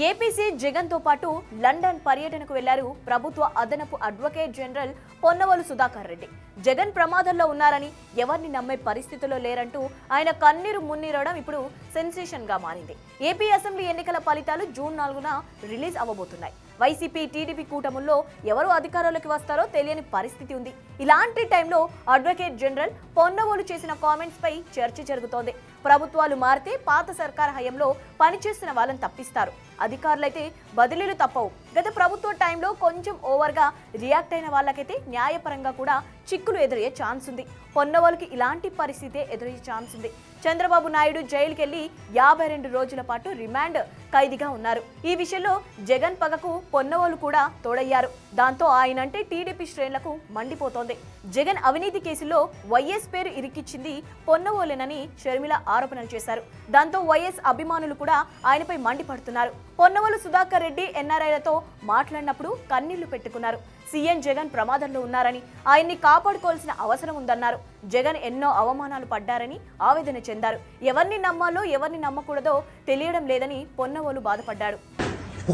APC జగన్తో పాటు London పర్యటనకు వెళ్ళారు ప్రభుత్వ అదనపు అడ్వకేట్ జనరల్ పొన్నవలు సుధాకర్ రెడ్డి. జగన్ ప్రమాదంలో ఉన్నారని ఎవరిని నమ్మే పరిస్థితిలో లేరంటూ ఆయన కన్నీరు మున్నీరవడం ఇప్పుడు సెన్సేషన్గా మారింది. ఏపీ అసెంబ్లీ ఎన్నికల ఫలితాలు జూన్ నాలుగున రిలీజ్ అవ్వబోతున్నాయి. వైసీపీ టీడీపీ కూటముల్లో ఎవరు అధికారంలోకి వస్తారో తెలియని పరిస్థితి ఉంది. ఇలాంటి టైంలో అడ్వకేట్ జనరల్ పొన్నవోలు చేసిన కామెంట్స్ పై చర్చ జరుగుతోంది. ప్రభుత్వాలు మారితే పాత సర్కార్ హయంలో పనిచేస్తున్న వాళ్ళని తప్పిస్తారు. అధికారులైతే బదిలీలు తప్పవు. గత ప్రభుత్వ టైంలో కొంచెం ఓవర్గా రియాక్ట్ అయిన వాళ్ళకైతే న్యాయపరంగా కూడా చిక్కులు ఎదురయ్యే ఛాన్స్ ఉంది. పొన్నవాళ్ళకి ఇలాంటి పరిస్థితే ఎదురయ్యే ఛాన్స్ ఉంది. చంద్రబాబు నాయుడు జైలుకెళ్ళి యాభై రెండు రోజుల పాటు రిమాండ్ ఖైదీగా ఉన్నారు. ఈ విషయంలో జగన్ పగకు పొన్నవాళ్ళు కూడా తోడయ్యారు. దాంతో ఆయనంటే టీడీపీ శ్రేణులకు మండిపోతోంది. జగన్ అవినీతి కేసులో వైఎస్ పేరు ఇరికిచ్చింది పొన్నవోలేనని షర్మిల ఆరోపణలు చేశారు. దాంతో వైఎస్ అభిమానులు కూడా ఆయనపై మండిపడుతున్నారు. పొన్నవోలు సుధాకర్ రెడ్డి ఎన్ఆర్ఐలతో మాట్లాడినప్పుడు కన్నీళ్ళు పెట్టుకున్నారు. సీఎం జగన్ ప్రమాదంలో ఉన్నారని ఆయన్ని కాపాడుకోవాల్సిన అవసరం ఉందన్నారు. జగన్ ఎన్నో అవమానాలు పడ్డారని ఆవేదన చెందారు. ఎవరిని నమ్మాలో ఎవరిని నమ్మకూడదో తెలియడం లేదని పొన్నవోలు బాధపడ్డాడు.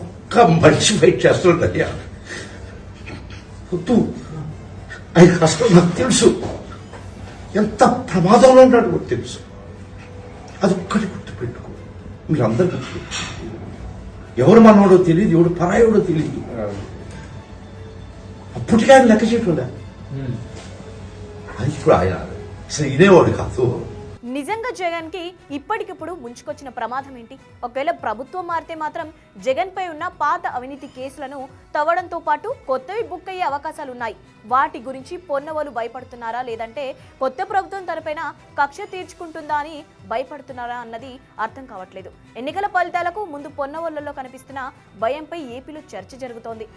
ఒక్క మనిషి వెయిట్ చేస్తుందయ్యా వద్దు. ఆయన కష్టం నాకు తెలుసు. ఎంత ప్రమాదంలో ఉన్నాడు నాకు తెలుసు. అదొక్కటి గుర్తుపెట్టుకో. మీరందరూ గుర్తుపెట్టుకో ఎవరు మనోడో తెలియదు ఎవడు పరాయోడో తెలియదు అప్పటికే ఆయన లెక్క చేయకుండా అది ఇప్పుడు ఆయన అసలు ఇదేవాడు కాదు. నిజంగా జగన్కి ఇప్పటికిప్పుడు ముంచుకొచ్చిన ప్రమాదం ఏంటి? ఒకవేళ ప్రభుత్వం మారితే మాత్రం జగన్ పై ఉన్న పాత అవినీతి కేసులను తవ్వడంతో పాటు కొత్తవి బుక్ అయ్యే అవకాశాలు ఉన్నాయి. వాటి గురించి పొన్నవలు భయపడుతున్నారా? లేదంటే కొత్త ప్రభుత్వం తనపైన కక్ష తీర్చుకుంటుందా అని భయపడుతున్నారా అన్నది అర్థం కావట్లేదు. ఎన్నికల ఫలితాలకు ముందు పొన్నవల్లలో కనిపిస్తున్న భయంపై ఏపీలో చర్చ జరుగుతోంది.